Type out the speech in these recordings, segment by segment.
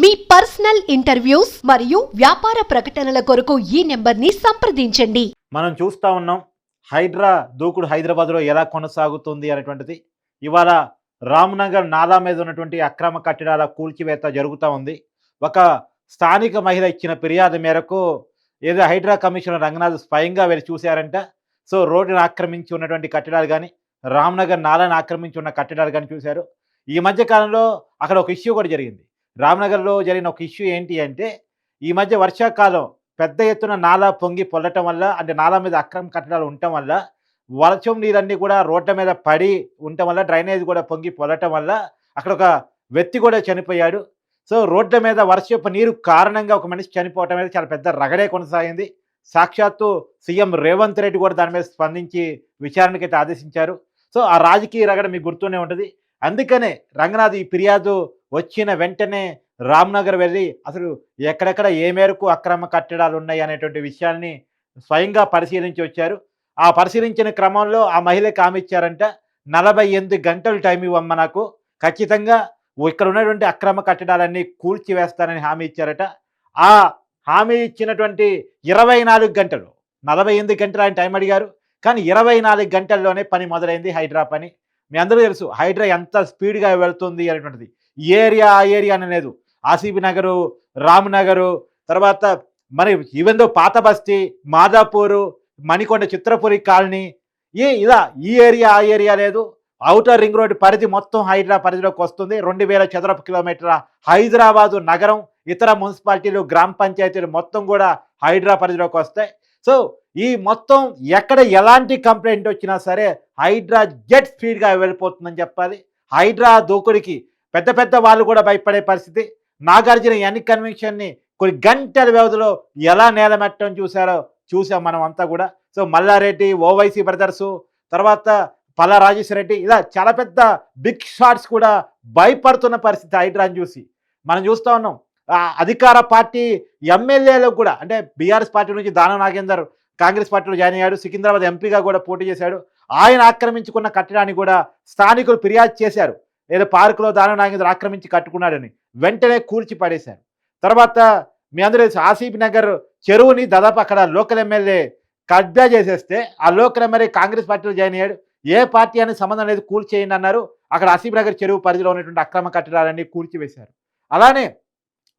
మీ personal interviews మరియు వ్యాపార ప్రకటనల కొరకు ఈ నెంబర్ని సంప్రదించండి. మనం చూస్తూ ఉన్నాం హైడ్రా దూకుడు హైదరాబాద్లో ఎలా కొనసాగుతుంది అనేటువంటిది. ఇవాళ రామ్నగర్ నాలా మీద ఉన్నటువంటి అక్రమ కట్టడాల కూల్చివేత జరుగుతూ ఉంది. ఒక స్థానిక మహిళ ఇచ్చిన ఫిర్యాదు మేరకు ఏదో హైడ్రా కమిషనర్ రంగనాథ్ స్వయంగా వెళ్ళి చూశారంట. సో రోడ్డును ఆక్రమించి ఉన్నటువంటి కట్టడాలు కానీ రామ్నగర్ నాలాను ఆక్రమించి ఉన్న కట్టడాలు కానీ చూశారు. ఈ మధ్య కాలంలో అక్కడ ఒక ఇష్యూ కూడా జరిగింది. రామ్నగర్లో జరిగిన ఒక ఇష్యూ ఏంటి అంటే ఈ మధ్య వర్షాకాలం పెద్ద ఎత్తున నాలా పొంగి పొల్లటం వల్ల అంటే నాలా మీద అక్రమ కట్టడాలు ఉండటం వల్ల వర్షం నీరన్నీ కూడా రోడ్ల మీద పడి ఉండటం వల్ల డ్రైనేజ్ కూడా పొంగి పొల్లటం వల్ల అక్కడ ఒక వ్యక్తి కూడా చనిపోయాడు. సో రోడ్ల మీద వర్షపు నీరు కారణంగా ఒక మనిషి చనిపోవటం అనేది చాలా పెద్ద రగడే కొనసాగింది. సాక్షాత్తు సీఎం రేవంత్ రెడ్డి కూడా దాని మీద స్పందించి విచారణకైతే ఆదేశించారు. సో ఆ రాజకీయ రగడ మీకు గుర్తూనే ఉంటుంది. అందుకనే రంగనాథ్ ఈ ఫిర్యాదు వచ్చిన వెంటనే రామ్నగర్ వెళ్ళి అసలు ఎక్కడెక్కడ ఏ మేరకు అక్రమ కట్టడాలు ఉన్నాయి అనేటువంటి విషయాన్ని స్వయంగా పరిశీలించి వచ్చారు. ఆ పరిశీలించిన క్రమంలో ఆ మహిళకి హామీ ఇచ్చారంట నలభై ఎనిమిది గంటలు టైం ఇవ్వమ్మ నాకు ఖచ్చితంగా ఇక్కడ ఉన్నటువంటి అక్రమ కట్టడాలన్నీ కూల్చివేస్తానని హామీ ఇచ్చారట. ఆ హామీ ఇచ్చినటువంటి ఇరవై నాలుగు గంటలు నలభై ఎనిమిది గంటలు ఆయన టైం అడిగారు. కానీ ఇరవై నాలుగు గంటల్లోనే పని మొదలైంది హైడ్రా పని. మీ అందరూ తెలుసు హైడ్రా ఎంత స్పీడ్గా వెళ్తుంది అనేటువంటిది. ఈ ఏరియా ఆ ఏరియా అని లేదు. ఆసిబి నగరు రామ్నగరు తర్వాత మరి ఈవెందో పాత బస్తీ మాదాపూరు మణికొండ చిత్రపురి కాలనీ. ఈ ఇలా ఈ ఏరియా ఆ ఏరియా లేదు. అవుటర్ రింగ్ రోడ్ పరిధి మొత్తం హైదరా పరిధిలోకి వస్తుంది. రెండు వేల చదరపు కిలోమీటర్ల హైదరాబాదు నగరం ఇతర మున్సిపాలిటీలు గ్రామ పంచాయతీలు మొత్తం కూడా హైడ్రా పరిధిలోకి వస్తాయి. సో ఈ మొత్తం ఎక్కడ ఎలాంటి కంప్లైంట్ వచ్చినా సరే హైడ్రా జెట్ స్పీడ్గా వెళ్ళిపోతుందని చెప్పాలి. హైడ్రా దూకుడికి పెద్ద పెద్ద వాళ్ళు కూడా భయపడే పరిస్థితి. నాగార్జున ఎన్ని కన్వెన్షన్ని కొన్ని గంటల వ్యవధిలో ఎలా నేలమెట్టడం చూశారో చూసాం మనం అంతా కూడా. సో మల్లారెడ్డి ఓవైసీ బ్రదర్సు తర్వాత పల్లా రాజేశ్వర రెడ్డి ఇలా చాలా పెద్ద బిగ్ షాట్స్ కూడా భయపడుతున్న పరిస్థితి హైడ్రాన్ చూసి. మనం చూస్తూ ఉన్నాం. అధికార పార్టీ ఎమ్మెల్యేలకు కూడా అంటే బీఆర్ఎస్ పార్టీ నుంచి దానం నాగేందర్ కాంగ్రెస్ పార్టీలో జాయిన్ అయ్యాడు సికింద్రాబాద్ ఎంపీగా కూడా పోటీ చేశాడు. ఆయన ఆక్రమించుకున్న కట్టడాన్ని కూడా స్థానికులు ఫిర్యాదు చేశారు. ఏదో పార్కులో దానం నాగేంద్ర ఆక్రమించి కట్టుకున్నాడని వెంటనే కూల్చి పడేశారు. తర్వాత మీ అందరూ తెలుసు నగర్ చెరువుని దాదాపు అక్కడ లోకల్ ఎమ్మెల్యే కబ్జా చేసేస్తే ఆ లోకల్ ఎమ్మెల్యే కాంగ్రెస్ పార్టీలో జాయిన్ అయ్యాడు. ఏ పార్టీ అనేది సంబంధం లేదు కూల్చేయండి అన్నారు. అక్కడ ఆసీఫ్ నగర్ చెరువు పరిధిలో ఉన్నటువంటి అక్రమ కట్టడాలన్నీ కూల్చివేశారు అలానే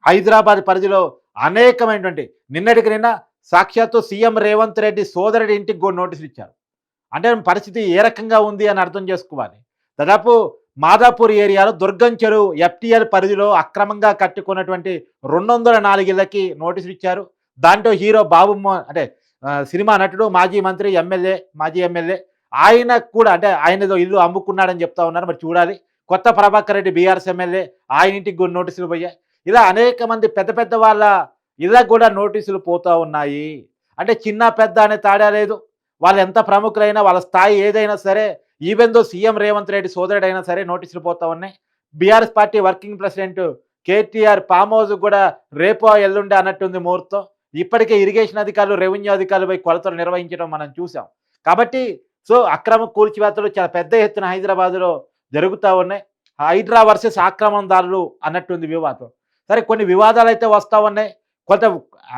హైదరాబాద్ పరిధిలో అనేకమైనటువంటి నిన్నటికి నిన్న సాక్షాత్తు సీఎం రేవంత్ రెడ్డి సోదరుడి ఇంటికి కూడా నోటీసులు ఇచ్చారు. అంటే పరిస్థితి ఏ రకంగా ఉంది అని అర్థం చేసుకోవాలి. దాదాపు మాదాపూర్ ఏరియాలో దుర్గం చెరువు ఎఫ్టీఎల్ పరిధిలో అక్రమంగా కట్టుకున్నటువంటి రెండు వందల నాలుగిళ్ళకి నోటీసులు ఇచ్చారు. దాంట్లో హీరో బాబు అంటే సినిమా నటుడు మాజీ మంత్రి ఎమ్మెల్యే మాజీ ఎమ్మెల్యే. ఆయన కూడా అంటే ఆయన ఏదో ఇల్లు అమ్ముకున్నాడని చెప్తా ఉన్నారు. మరి చూడాలి. కొత్త ప్రభాకర్ రెడ్డి బీఆర్ఎస్ ఎమ్మెల్యే ఆయన ఇంటికి కూడా నోటీసులు పోయాయి. ఇలా అనేక మంది పెద్ద పెద్ద వాళ్ళ ఇలా కూడా నోటీసులు పోతూ ఉన్నాయి. అంటే చిన్న పెద్ద అనే తాడా లేదు. వాళ్ళు ఎంత ప్రముఖులైనా వాళ్ళ స్థాయి ఏదైనా సరే even though CM Revanth Reddy సోదరుడైనా సరే నోటీసులు పోతా ఉన్నాయి. BRS party working president KTR farm house కూడా రేపో ఎల్లుండే అన్నట్టుంది ముహూర్తం. ఇప్పటికే ఇరిగేషన్ అధికారులు రెవెన్యూ అధికారులపై కొలతలు నిర్వహించడం మనం చూసాం కాబట్టి సో అక్రమ కూల్చివేతలు చాలా పెద్ద ఎత్తున హైదరాబాద్లో జరుగుతూ ఉన్నాయి. హైడ్రా వర్సెస్ ఆక్రమణదారులు అన్నట్టుంది వివాదం. సరే కొన్ని వివాదాలు అయితే వస్తూ ఉన్నాయి. కొంత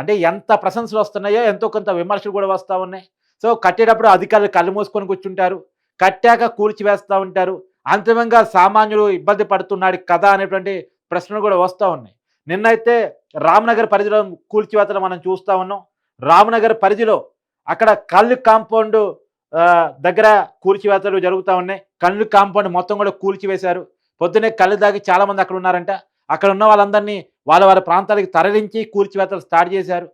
అంటే ఎంత ప్రశంసలు వస్తున్నాయో ఎంతో కొంత విమర్శలు కూడా వస్తూ ఉన్నాయి. సో కట్టేటప్పుడు అధికారులు కళ్ళు మూసుకొని కూర్చుంటారు. కట్టాక కూల్చివేస్తూ ఉంటారు. అంతిమంగా సామాన్యులు ఇబ్బంది పడుతున్నాడు కదా అనేటువంటి ప్రశ్నలు కూడా వస్తూ ఉన్నాయి. నిన్నైతే రామ్నగర్ పరిధిలో కూల్చివేతలు మనం చూస్తూ ఉన్నాం. రామ్నగర్ పరిధిలో అక్కడ కళ్ళు కాంపౌండ్ దగ్గర కూల్చివేతలు జరుగుతూ ఉన్నాయి. కళ్ళు కాంపౌండ్ మొత్తం కూడా కూల్చివేశారు. పొద్దునే కళ్ళు దాగి చాలామంది అక్కడ ఉన్నారంట. అక్కడ ఉన్న వాళ్ళందరినీ వాళ్ళ వాళ్ళ ప్రాంతాలకు తరలించి కూల్చివేతలు స్టార్ట్ చేశారు.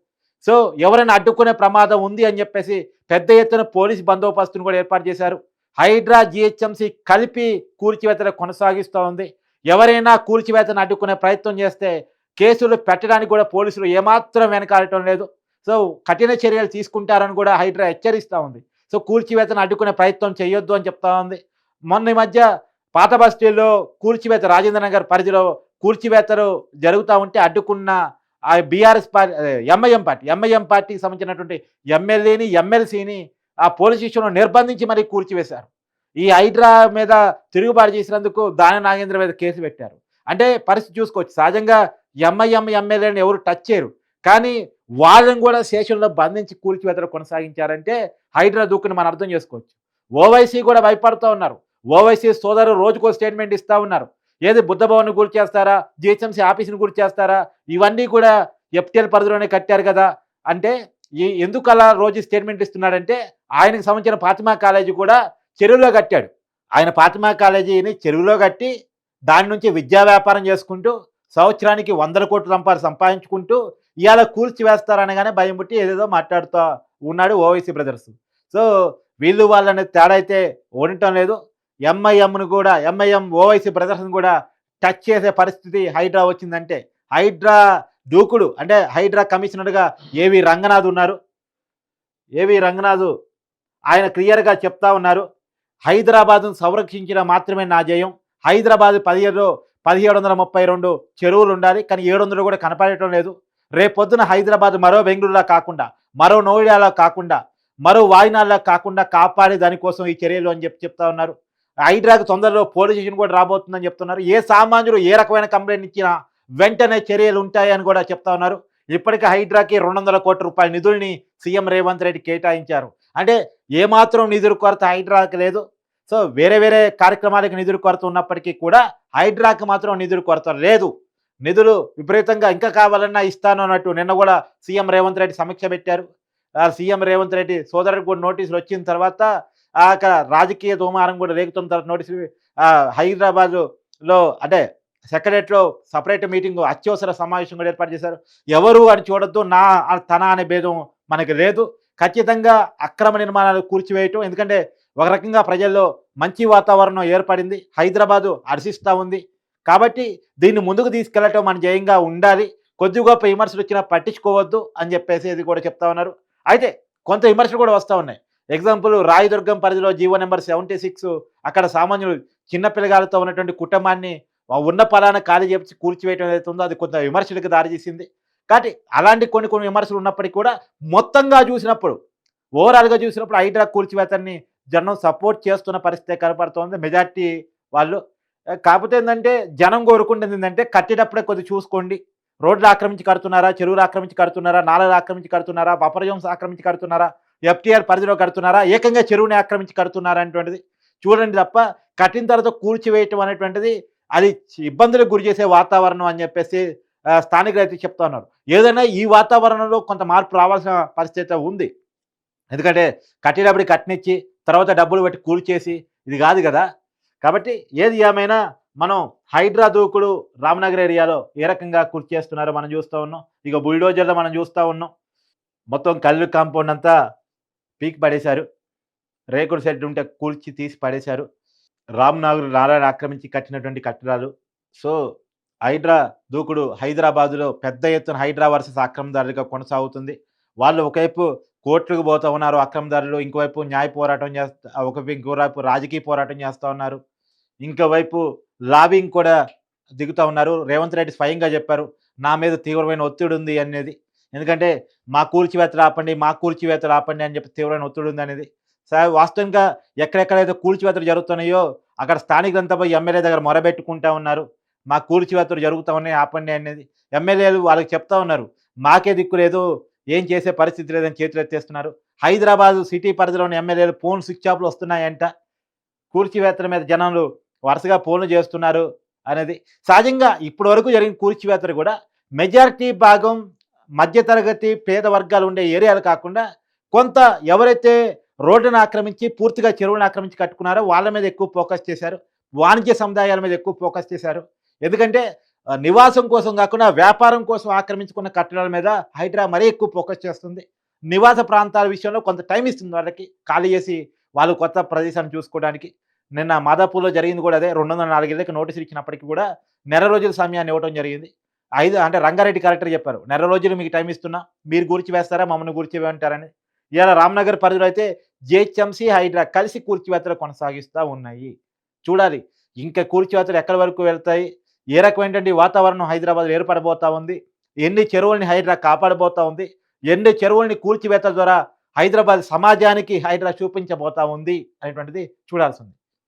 సో ఎవరైనా అడ్డుకునే ప్రమాదం ఉంది అని చెప్పేసి పెద్ద ఎత్తున పోలీస్ బందోబస్తును కూడా ఏర్పాటు చేశారు. హైడ్రా జిహెచ్ఎంసీ కలిపి కూల్చివేతలు కొనసాగిస్తూ ఉంది. ఎవరైనా కూల్చివేతను అడ్డుకునే ప్రయత్నం చేస్తే కేసులు పెట్టడానికి కూడా పోలీసులు ఏమాత్రం వెనకాడటం లేదు. సో కఠిన చర్యలు తీసుకుంటారని కూడా హైడ్రా హెచ్చరిస్తూ ఉంది. సో కూల్చివేతను అడ్డుకునే ప్రయత్నం చేయొద్దు అని చెప్తా ఉంది. మొన్న ఈ మధ్య పాత బస్తీల్లో కూల్చివేత రాజేంద్ర నగర్ పరిధిలో కూల్చివేతలు జరుగుతూ ఉంటే అడ్డుకున్న ఆ BRS party MIM party MIM పార్టీకి సంబంధించినటువంటి ఎమ్మెల్యేని ఎమ్మెల్సీని ఆ పోలీస్ స్టేషన్లో నిర్బంధించి మరీ కూల్చివేశారు. ఈ హైడ్రా మీద తిరుగుబాటు చేసినందుకు దాని నాగేంద్ర మీద కేసు పెట్టారు. అంటే పరిస్థితి చూసుకోవచ్చు. సహజంగా ఎంఐఎం ఎమ్మెల్యేని ఎవరు టచ్ చేయరు. కానీ వాళ్ళని కూడా స్టేషన్లో బంధించి కూల్చివేతలు కొనసాగించారంటే హైడ్రా దూకుని మనం అర్థం చేసుకోవచ్చు. ఓవైసీ కూడా భయపడుతూ ఉన్నారు. ఓవైసీ సోదరు రోజుకో స్టేట్మెంట్ ఇస్తూ ఉన్నారు. ఏది బుద్ధభవన్ గురి చేస్తారా జిహెచ్ఎంసీ ఆఫీస్ని గురి చేస్తారా ఇవన్నీ కూడా ఎఫ్టీఎల్ పరిధిలోనే కట్టారు కదా. అంటే ఈ ఎందుకు అలా రోజు స్టేట్మెంట్ ఇస్తున్నాడంటే ఆయనకు సంబంధించిన ఫాతిమా కాలేజీ కూడా చెరువులో కట్టాడు. ఆయన ఫాతిమా కాలేజీని చెరువులో కట్టి దాని నుంచి విద్యా వ్యాపారం చేసుకుంటూ సంవత్సరానికి వందల కోట్ల సంపాది సంపాదించుకుంటూ ఇవాళ కూల్చి వేస్తారనగానే భయం పుట్టి ఏదేదో మాట్లాడుతూ ఉన్నాడు ఓవైసీ బ్రదర్స్. సో వీళ్ళు వాళ్ళని తేడా అయితే ఉండటం లేదు. ఎంఐఎంను కూడా ఎంఐఎం ఓవైసీ బ్రదర్స్ని కూడా టచ్ చేసే పరిస్థితి హైడ్రా వచ్చిందంటే హైడ్రా దూకుడు అంటే హైడ్రా కమిషనర్గా ఏవి రంగనాథ్ ఉన్నారు? ఏవి రంగనాథ్ ఆయన క్లియర్గా చెప్తా ఉన్నారు. హైదరాబాద్ను సంరక్షించిన మాత్రమే నా జయం. హైదరాబాద్ పదిహేడు పదిహేడు వందల ముప్పై రెండు చెరువులు ఉండాలి కానీ ఏడు వందలు కూడా కనపడటం లేదు. రేపొద్దున హైదరాబాద్ మరో బెంగళూరులా కాకుండా మరో నోయిడాలా కాకుండా మరో వాయినాల్లో కాకుండా కాపాడే దానికోసం ఈ చర్యలు అని చెప్పి చెప్తా ఉన్నారు. హైడ్రాకు తొందరలో పోలీస్ స్టేషన్ కూడా రాబోతుందని చెప్తున్నారు. ఏ సామాన్యుడు ఏ రకమైన కంప్లైంట్ ఇచ్చినా వెంటనే చర్యలు ఉంటాయని కూడా చెప్తా ఉన్నారు. ఇప్పటికే హైడ్రాకి రెండు వందల కోట్ల రూపాయల నిధుల్ని సీఎం రేవంత్ రెడ్డి కేటాయించారు. అంటే ఏమాత్రం నిధుల కొరత హైడ్రాకి లేదు. సో వేరే వేరే కార్యక్రమాలకు నిధుల కొరత ఉన్నప్పటికీ కూడా హైడ్రాకి మాత్రం నిధుల కొరత లేదు. నిధులు విపరీతంగా ఇంకా కావాలన్నా ఇస్తాను అన్నట్టు నిన్న కూడా సీఎం రేవంత్ రెడ్డి సమీక్ష పెట్టారు. సీఎం రేవంత్ రెడ్డి సోదరుడు కూడా నోటీసులు వచ్చిన తర్వాత ఆ అక్కడ రాజకీయ దుమారం కూడా రేగుతున్న తర్వాత నోటీసు హైదరాబాదులో హైదరాబాద్లో అంటే సెక్రటరీలో సపరేట్ మీటింగ్ అత్యవసర సమావేశం కూడా ఏర్పాటు చేశారు. ఎవరు అని చూడొద్దు నా తన అనే భేదం మనకి లేదు. ఖచ్చితంగా అక్రమ నిర్మాణాలు కూల్చివేయటం. ఎందుకంటే ఒక రకంగా ప్రజల్లో మంచి వాతావరణం ఏర్పడింది. హైదరాబాదు హర్షిస్తూ ఉంది. కాబట్టి దీన్ని ముందుకు తీసుకెళ్ళటం మన జయంగా ఉండాలి. కొద్ది గొప్ప విమర్శలు వచ్చినా పట్టించుకోవద్దు అని చెప్పేసి ఇది కూడా చెప్తా ఉన్నారు. అయితే కొంత విమర్శలు కూడా వస్తూ ఉన్నాయి. ఎగ్జాంపుల్ రాయదుర్గం పరిధిలో జీవో నెంబర్ సెవెంటీ సిక్స్ అక్కడ సామాన్యులు చిన్నపిల్లగాలతో ఉన్నటువంటి కుటుంబాన్ని ఉన్న పొలాన్ని ఖాళీ చేసి కూల్చివేయడం ఏదైతే ఉందో అది కొంత విమర్శలకు దారితీసింది. కాబట్టి అలాంటి కొన్ని కొన్ని విమర్శలు ఉన్నప్పటికీ కూడా మొత్తంగా చూసినప్పుడు ఓవరాల్గా చూసినప్పుడు హైడ్రా కూల్చివేతని జనం సపోర్ట్ చేస్తున్న పరిస్థితి కనపడుతోంది. మెజార్టీ వాళ్ళు. కాకపోతే ఏంటంటే జనం కోరుకుంటుంది ఏంటంటే కట్టేటప్పుడే కొద్దిగా చూసుకోండి. రోడ్లు ఆక్రమించి కడుతున్నారా? చెరువులు ఆక్రమించి కడుతున్నారా? నాలలు ఆక్రమించి కడుతున్నారా? బఫర్ ఆక్రమించి కడుతున్నారా? ఎఫ్టీఆర్ పరిధిలో కడుతున్నారా? ఏకంగా చెరువుని ఆక్రమించి కడుతున్నారా అనేటువంటిది చూడండి తప్ప కట్టిన తర్వాత కూల్చివేయటం అనేటువంటిది అది ఇబ్బందులకు గురి చేసే వాతావరణం అని చెప్పేసి స్థానికులు అయితే చెప్తా ఉన్నారు. ఏదైనా ఈ వాతావరణంలో కొంత మార్పు రావాల్సిన పరిస్థితి ఉంది. ఎందుకంటే కట్టేటప్పుడు కట్టనిచ్చి తర్వాత డబ్బులు పెట్టి కూల్చేసి ఇది కాదు కదా. కాబట్టి ఏది ఏమైనా మనం హైడ్రా దూకుడు రామనగర్ ఏరియాలో ఏ రకంగా కూర్చి చేస్తున్నారో మనం చూస్తూ ఉన్నాం. ఇక బుల్డోజర్లో మనం చూస్తూ ఉన్నాం. మొత్తం కళ్ళు కాంపౌండ్ అంతా పీక్ పడేశారు. రేకుడు సెట్ ఉంటే కూల్చి తీసి పడేశారు. రామ్నగర్ నారాయణ ఆక్రమించి కట్టినటువంటి కట్టడాలు. సో హైడ్రా దూకుడు హైదరాబాదులో పెద్ద ఎత్తున హైడ్రా వర్సెస్ అక్రమదారులుగా కొనసాగుతుంది. వాళ్ళు ఒకవైపు కోర్టుకు పోతా ఉన్నారు అక్రమదారులు ఇంకోవైపు న్యాయ పోరాటం చేస్తా ఒకవైపు ఇంకోవైపు రాజకీయ పోరాటం చేస్తూ ఉన్నారు. ఇంకోవైపు లాబింగ్ కూడా దిగుతూ ఉన్నారు. రేవంత్ రెడ్డి స్వయంగా చెప్పారు నా మీద తీవ్రమైన ఒత్తిడి ఉంది అనేది. ఎందుకంటే మా కూల్చివేత రాపండి మా కూల్చివేత రాపండి అని చెప్పి తీవ్రమైన ఒత్తిడి ఉంది అనేది. సార్ వాస్తవంగా ఎక్కడెక్కడైతే కూల్చివేతలు జరుగుతున్నాయో అక్కడ స్థానికులంతా పోయి ఎమ్మెల్యే దగ్గర మొరబెట్టుకుంటా ఉన్నారు. మా కూల్చివేతలు జరుగుతూ ఉన్నాయి ఆపండి అనేది ఎమ్మెల్యేలు వాళ్ళకి చెప్తా ఉన్నారు. మాకే దిక్కు లేదు ఏం చేసే పరిస్థితి లేదని చేతులు ఎత్తేస్తున్నారు. హైదరాబాద్ సిటీ పరిధిలోని ఎమ్మెల్యేలు ఫోన్ స్విచ్ ఆఫ్లు వస్తున్నాయంట. కూల్చివేతల మీద జనాలు వరుసగా ఫోన్లు చేస్తున్నారు అనేది. సహజంగా ఇప్పటి వరకు జరిగిన కూల్చివేతలు కూడా మెజారిటీ భాగం మధ్యతరగతి పేద వర్గాలు ఉండే ఏరియాలు కాకుండా కొంత ఎవరైతే రోడ్డును ఆక్రమించి పూర్తిగా చెరువులను ఆక్రమించి కట్టుకున్నారో వాళ్ళ మీద ఎక్కువ ఫోకస్ చేశారు. వాణిజ్య సముదాయాల మీద ఎక్కువ ఫోకస్ చేశారు. ఎందుకంటే నివాసం కోసం కాకుండా వ్యాపారం కోసం ఆక్రమించుకున్న కట్టడాల మీద హైడ్రా మరీ ఎక్కువ ఫోకస్ చేస్తుంది. నివాస ప్రాంతాల విషయంలో కొంత టైం ఇస్తుంది వాళ్ళకి ఖాళీ చేసి వాళ్ళు కొత్త ప్రదేశాన్ని చూసుకోవడానికి. నిన్న మాదాపూర్లో జరిగింది కూడా అదే రెండు వందల నాలుగేళ్ళకి నోటీసులు ఇచ్చినప్పటికీ కూడా నెల రోజుల సమయాన్ని ఇవ్వడం జరిగింది. ఐదు అంటే రంగారెడ్డి కలెక్టర్ చెప్పారు నెల రోజులు మీకు టైం ఇస్తున్నా మీరు గురించి వేస్తారా మమ్మల్ని గురించి వేంటారని ఇలా రామ్నగర్ పరిధిలో అయితే జిహెచ్ఎంసీ హైడ్రా కలిసి కూర్చివేతలు కొనసాగిస్తూ ఉన్నాయి. చూడాలి ఇంకా కూర్చివేతలు ఎక్కడి వరకు వెళ్తాయి? ఏ రకమైనటువంటి వాతావరణం హైదరాబాద్ ఏర్పడబోతా ఉంది? ఎన్ని చెరువుల్ని హైడ్రా కాపాడబోతా ఉంది? ఎన్ని చెరువుల్ని కూల్చివేతల ద్వారా హైదరాబాద్ సమాజానికి హైడ్రా చూపించబోతా ఉంది? అనేటువంటిది చూడాల్సింది